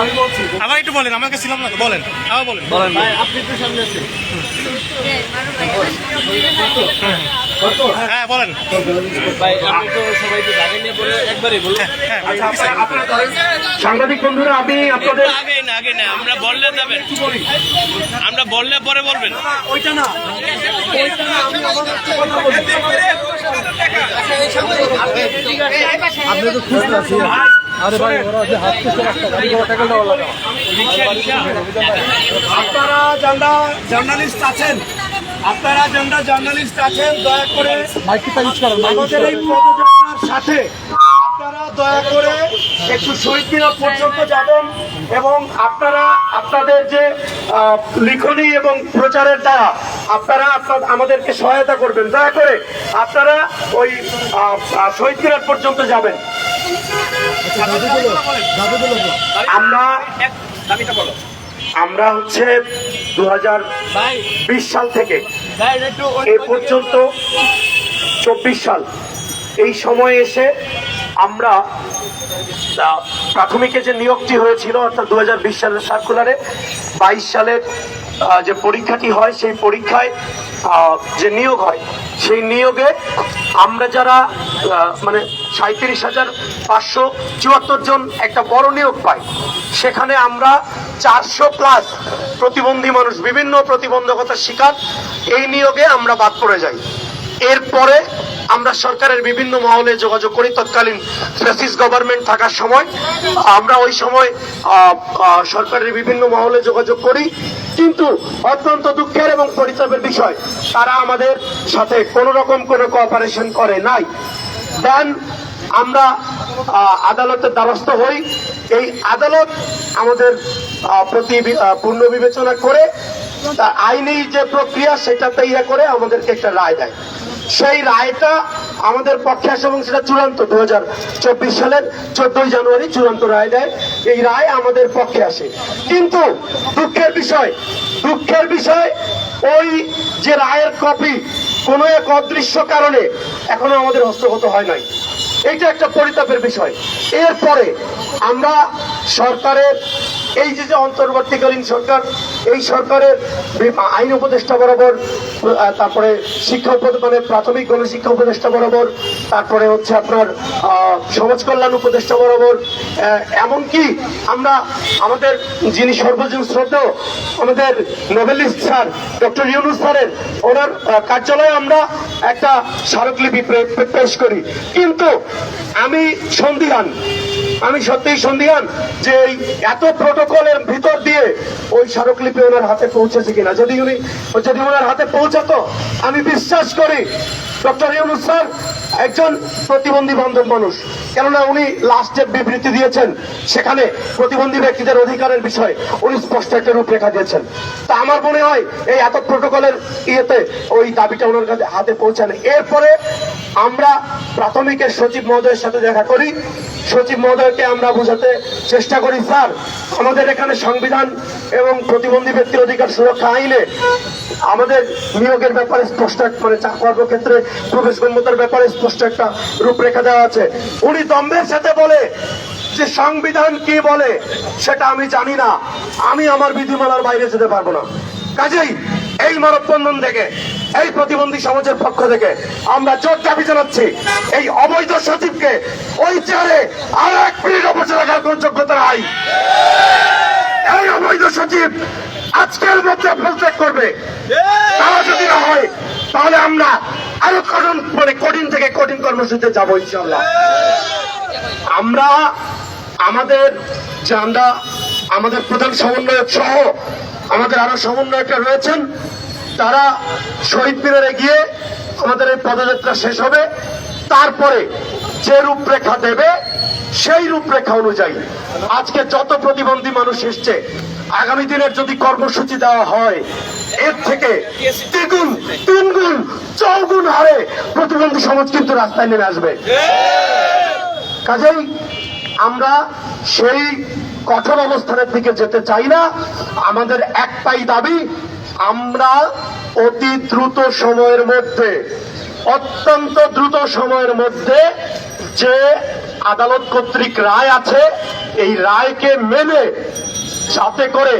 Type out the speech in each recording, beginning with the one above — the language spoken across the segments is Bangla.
আমি বলছি আবার একটু বলেন আমাকে ছিলাম না বলেন আবার বলেন। বলেন ভাই আপনি একটু সামনে আছেন। হ্যাঁ বলেন। ভাই আপনি তো সবাইকে জায়গা নিয়ে বলে একবারই বলুন। হ্যাঁ আচ্ছা, সাংবাদিক বন্ধুরা আমি আপনাদের আগে না আগে না আমরা বললে যাবেন। আমরা বললে পরে বলবেন। ওইটা না। ওইটা না আমি আমার হচ্ছে কথা বলি। আপনারা যারা জার্নালিস্ট আছেন আপনারা যারা জার্নালিস্ট আছেন দয়া করে আমাদের এই পদযাত্রার সাথে দয়া করে একটু শহীদ মিনার পর্যন্ত যাবেন এবং আপনারা আপনাদের যে লিখনি এবং প্রচারের দ্বারা আপনারা আমাদেরকে সহায়তা করবেন। দয়া করে আপনারা ওই শহীদ মিনার পর্যন্ত যাবেন। আমরা আমরা হচ্ছে দু বিশ সাল থেকে এ পর্যন্ত চব্বিশ সাল। এই সময়ে এসে আমরা প্রাথমিকে যে নিয়োগটি হয়েছিল, অর্থাৎ দুহাজার বিশ সালের সার্কুলারে বাইশ সালের যে পরীক্ষাটি হয়, সেই পরীক্ষায় যে নিয়োগ হয়, সেই নিয়োগে আমরা যারা মানে সাঁত্রিশ হাজার পাঁচশো চুয়াত্তর জন একটা বড় নিয়োগ পাই, সেখানে আমরা চারশো প্লাস প্রতিবন্ধী মানুষ, বিভিন্ন প্রতিবন্ধকতার শিকার, এই নিয়োগে আমরা বাদ পড়ে যাই। এরপরে আমরা সরকারের বিভিন্ন মহলে যোগাযোগ করি, তৎকালীন ফ্যাসিস গভর্নমেন্ট থাকার সময়। আমরা ওই সময় সরকারের বিভিন্ন মহলে যোগাযোগ করি। কিন্তু অত্যন্ত দুঃখের এবং পরিতাপের বিষয়, তারা আমাদের সাথে কোনো রকম কোনো কোঅপারেশন করে নাই। দেন আমরা আদালতের দ্বারস্থ হই। এই আদালত আমাদের প্রতি পূর্ণ বিবেচনা করে আইনি যে প্রক্রিয়া, সেটাতে ইয়ে করে আমাদেরকে একটা রায় দেয়। সেই রায়টা আমাদের পক্ষে আসে এবং সেটা চূড়ান্ত দু চব্বিশ সালের চোদ্দই জানুয়ারি চূড়ান্ত রায় দেয়। এই রায় আমাদের পক্ষে আসে। কিন্তু দুঃখের বিষয় দুঃখের বিষয়, ওই যে রায়ের কপি কোনো এক অদৃশ্য কারণে এখনও আমাদের হস্তগত হয় নাই। এইটা একটা পরিতাপের বিষয়। এরপরে আমরা সরকারের এই যে যে অন্তর্বর্তীকালীন সরকার, এই সরকারের আইন উপদেষ্টা বরাবর তারপরে শিক্ষা মানে প্রাথমিক গণশিক্ষা উপদেষ্টা বরাবর, তারপরে হচ্ছে আপনার সমাজ কল্যাণ উপদেষ্টা বরাবর এমনকি আমরা আমাদের যিনি সর্বজন শ্রদ্ধেয় আমাদের নোবেলিস্ট স্যার, ডক্টর ইউনুস স্যারের, ওনার কার্যালয়ে আমরা একটা স্মারকলিপি পেশ করি। কিন্তু আমি সন্দিহান আমি সত্যিই সন্ধিহান যে এত প্রোটোকলের ভিতর দিয়ে ওই স্মারকলিপি ওনার হাতে পৌঁছেছে কিনা। যদি উনি যদি ওনার হাতে পৌঁছাতো, আমি বিশ্বাস করি, ডক্টর ইউনুস স্যার একজন প্রতিবন্ধী বান্ধব মানুষ। কেননা উনি লাস্ট যে বিবৃতি দিয়েছেন, সেখানে প্রতিবন্ধী ব্যক্তিদের অধিকারের বিষয়ে উনি স্পষ্ট একটা রূপরেখা দিয়েছেন। তা আমার মনে হয় এই এত প্রোটোকলের ইয়েতে ওই দাবিটা ওনার কাছে হাতে পৌঁছানো এরপরে আমরা প্রাথমিকের সচিব মহোদয়ের সাথে দেখা করি। সচিব মহোদয়কে আমরা বোঝাতে চেষ্টা করি, স্যার, আমাদের এখানে সংবিধান এবং প্রতিবন্ধী ব্যক্তির অধিকার সুরক্ষা আইনে আমাদের নিয়োগের ব্যাপারে স্পষ্ট মানে চা- কর্মক্ষেত্রে প্রবেশ গম্যতার ব্যাপারে স্পষ্ট একটা রূপরেখা দেওয়া আছে। উনি দম্ভের সাথে বলে যে সংবিধান কি বলে সেটা আমি জানি না। আমি আমার বিধিমালার বাইরে যেতে পারব না। কাজেই এই মানববন্ধন থেকে, এই প্রতিবন্ধী সমাজের পক্ষ থেকে আমরা জোর দাবি জানাচ্ছি, এই অবৈধ সচিবকে ওই চেয়ারে আর এক মিনিট অবসর রাখার কোন যোগ্যতা নাই। এই অবৈধ সচিব আজকের মধ্যে পদত্যাগ করবে। তারা যদি না হয়, তাহলে আমরা আরও কঠিন মানে কঠিন থেকে কঠিন কর্মসূচিতে যাব ইনশাল্লাহ আমরা, আমাদের যে আমরা আমাদের প্রধান সমন্বয়ক সহ আমাদের আরও সমন্বয়করা রয়েছেন। তারা শহীদ মিনারে গিয়ে আমাদের এই পদযাত্রা শেষ হবে। তারপরে যে রূপরেখা দেবে, সেই রূপরেখা অনুযায়ী আজকে যত প্রতিবন্ধী মানুষ এসছে আগামী দিনের যদি কর্মসূচি দেওয়া হয়, এর থেকে দ্বিগুণ, তিনগুণ, চৌগুণ হারে প্রতিবন্ধী সমাজ কিন্তু রাস্তায় নেমে আসবে। কাজেই আমরা সেই কঠোর অবস্থানের দিকে যেতে চাই না। আমাদের একটাই দাবি, আমরা অতি দ্রুত সময়ের মধ্যে, অত্যন্ত দ্রুত সময়ের মধ্যে যে আদালত কর্তৃক রায় আছে, এই রায়কে মেনে যাতে করে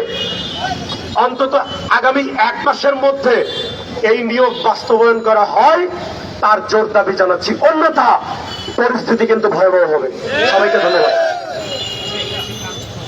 অন্তত আগামী এক মাসের মধ্যে এই নিয়োগ বাস্তবায়ন করা হয়, তার জোর দাবি জানাচ্ছি। অন্যথা পরিস্থিতি কিন্তু ভয়াবহ হবে। সবাইকে ধন্যবাদ হ্যাঁ মাইক দিয়ে বলেন মাইক দিয়ে বলেন আহ,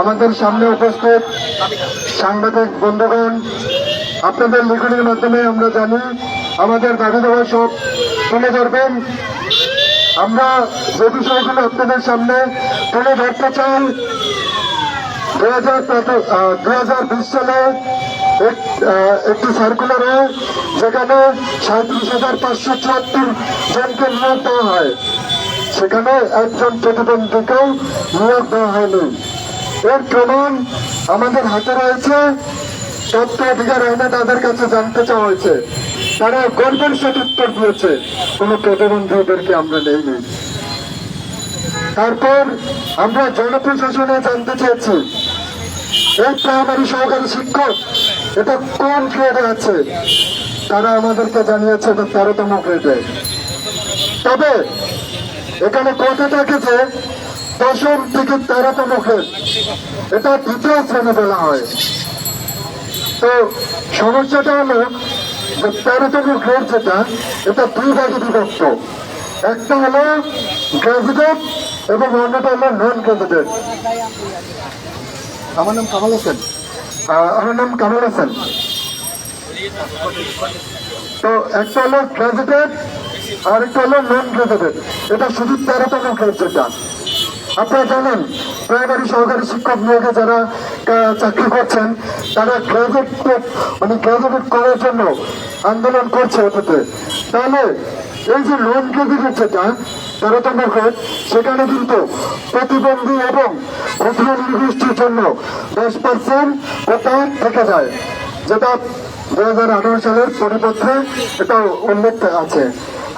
আমাদের সামনে উপস্থিত সাংবাদিক বন্ধুগণ, আপনাদের লিখনের মাধ্যমে আমরা জানি আমাদের দাবি দেওয়া সব তুলে ধরবেন। আমরা যে বিষয়গুলো আপনাদের সামনে তুলে ধরতে চাই দু হাজার বিশ সালে একটি সার্কুলার হয় যেখানে সাঁত্রিশ হাজার পাঁচশো চুয়াত্তর জনকে নিয়োগ দেওয়া হয়। সেখানে একজন প্রতিবন্ধীকেও নিয়োগ দেওয়া হয়নি। এর প্রমাণ আমাদের হাতে রয়েছে। তথ্য অধিকার আইনে তাদের কাছে জানতে চাওয়া হয়েছে। তারা গর্বের সাথে উত্তর দিয়েছে। কোন প্রতিবন্ধীদেরকে আমরা নেইনি। তারপর আমরা জনপ্রশাসনে জানতে চেয়েছি, এই প্রাইমারি সহকারী শিক্ষক, এটা কোন গ্রেডে আছে? তারা আমাদেরকে জানিয়েছে এটা তেরোতম গ্রেডে তবে এখানে কথা থাকে যে দশম থেকে তেরোতম গ্রেড এটা দ্বিতীয় শ্রেণি বলা হয়। তো সমস্যাটা হলো যে তেরোতম গ্রেড যেটা এটা দুই ভাগে বিভক্ত। একটা হলো গ্রাজুয়েট এবং অন্যটা হলো নন গ্রাজুয়েট আমার নাম কামাল হোসেন। আমার নাম কামাল হাসান। তো একটা হলো গ্রাজুয়েট আর একটা হলো নন গ্রাজুয়েট এটা শুধু তেরোতম গ্রেড যেটা। আপনারা জানেন প্রাইমারি সহকারী শিক্ষক নিয়োগে যারা চাকরি করছেন, তারা গ্রাজুয়েট মানে গ্রাজুয়েট করার জন্য আন্দোলন করছে ওটাতে তাহলে এই যে লোন গ্রাজুয়েট যেটা তেরোতম গ্রেড সেখানে কিন্তু প্রতিবন্ধী এবং প্রতিবন্ধী গোষ্ঠীর জন্য দশ পার্সেন্ট থেকে যায়, যেটা দু হাজার আঠারো সালের পরিপত্রে এটা উল্লেখ আছে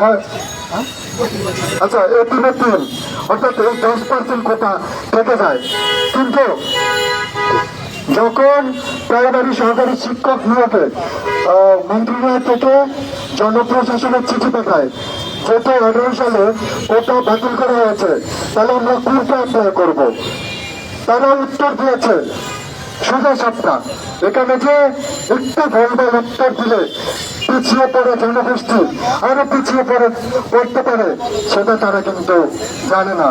হ্যাঁ? আচ্ছা এই তিন অর্থাৎ এই দশ পার্সেন্ট কোটা থেকে যায়। কিন্তু যখন প্রাইমারি সহকারী শিক্ষক নিয়োগে মন্ত্রণালয় থেকে জনপ্রশাসনের চিঠি পাঠায়, যেহেতু আঠারো সালে ওটা বাতিল করা হয়েছে, তাহলে আমরা কোনটা অ্যাপ্লাই করব। তারা উত্তর দিয়েছে সোজা সাপটা এখানে যে একটু ভুলভাল উত্তর দিলে পিছিয়ে পড়ে জনগোষ্ঠী, আরও পিছিয়ে পড়ে, পড়তে পারে, সেটা তারা কিন্তু জানে না।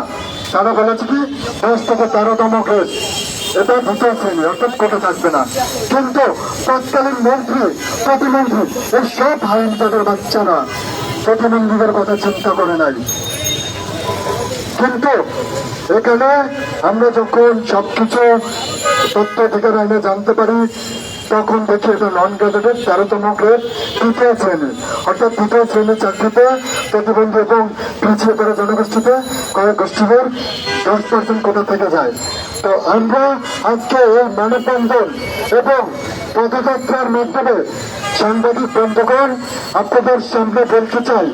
তারা বলেছে কি, দশ থেকে তেরোতম গ্রেড। এটা দ্বিতীয় শ্রেণি, অর্থাৎ কোটা থাকবে না। কিন্তু তৎকালীন মন্ত্রী, প্রতিমন্ত্রী এই সব আইন তাদের বাচ্চারা প্রতিবন্ধীদের কথা চিন্তা করে নাই। কিন্তু এখানে আমরা যখন সবকিছু তথ্য অধিকার আইনে জানতে পারি, তখন দেখি এটা নন গ্রাজুয়েটেড তেরোতম গ্রেড তৃতীয় শ্রেণি। অর্থাৎ তৃতীয় শ্রেণির চাকরিতে প্রতিবন্ধী এবং পিছিয়ে পড়া জনগোষ্ঠীতে কয়েক গোষ্ঠীদের দশ পার্সেন্ট কোথা থেকে যায়। তো আমরা আজকে এই মানববন্ধন এবং পদযাত্রার মাধ্যমে সাংবাদিক বন্ধুগণ, আপনাদের সামনে বলতে চাই,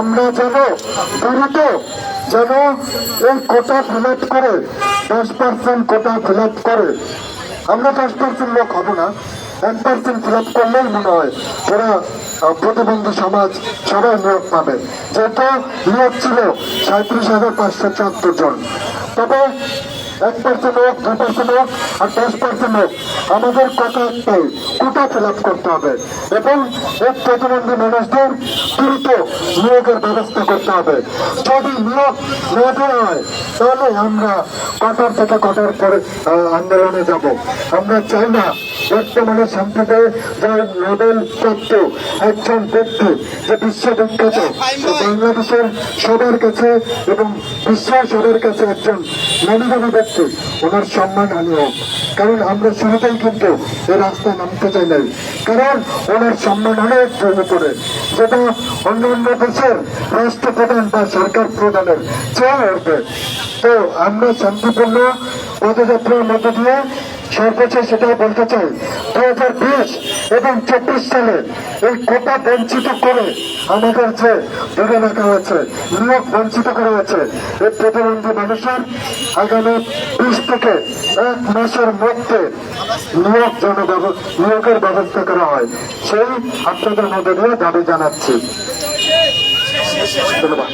আমরা যেন দ্রুত যেন এই কোটা ফিল করে, দশ পার্সেন্ট কোটা ফিল করে। আমরা দশ পার্সেন্ট লোক হব না, এক পার্সেন্ট ফিল করলেই মনে হয় ওরা প্রতিবন্ধী সমাজ সবাই নিয়োগ পাবে। যেহেতু নিয়োগ ছিল সাঁত্রিশ হাজার পাঁচশো চুয়াত্তর জন। তবে এক পার্সেন্ট হোক দুই পার্সেন্ট হোক আর দশ পার্সেন্ট হোক আমাদের কথা একটাই কোটা ফিল করতে হবে এবং এই প্রতিবন্ধী মানুষদের দ্রুত নিয়োগের ব্যবস্থা করতে হবে। যদি নিয়োগ না দেওয়া হয় তাহলে আমরা কটার থেকে কটার পরে আন্দোলনে যাব। আমরা চাই না বর্তমানে শান্তিতে যে নোবেল প্রাপ্ত একজন ব্যক্তি যে বিশ্ববিখ্যাত সে বাংলাদেশের সবার কাছে এবং বিশ্বের সবার কাছে একজন মেধাবী ব্যক্তি ওনার সম্মান আমি হোক কারণ আমরা শুরুতেই কিন্তু এই রাস্তায় নামতে চাই নাই। কারণ ওনার সম্মান অনেক পড়ে। যেটা অন্য দেশের রাষ্ট্রপ্রধান বা সরকার প্রধানের চেয়ে উঠবে তো আমরা শান্তিপূর্ণ পদযাত্রার মধ্য দিয়ে সর্বোচ্চ সেটাই বলতে চাই। দু হাজার বিশ এবং চব্বিশ সালে এই কোটা বঞ্চিত করে আমাদের যে ধরে রাখা হয়েছে, নিয়োগ বঞ্চিত করা হয়েছে, এই প্রতিবন্ধী মানুষের আগামী বিশ থেকে এক মাসের মধ্যে নিয়োগ জন নিয়োগের ব্যবস্থা করা হয়। সেই আপনাদের মধ্যে দিয়ে দাবি জানাচ্ছি। ধন্যবাদ।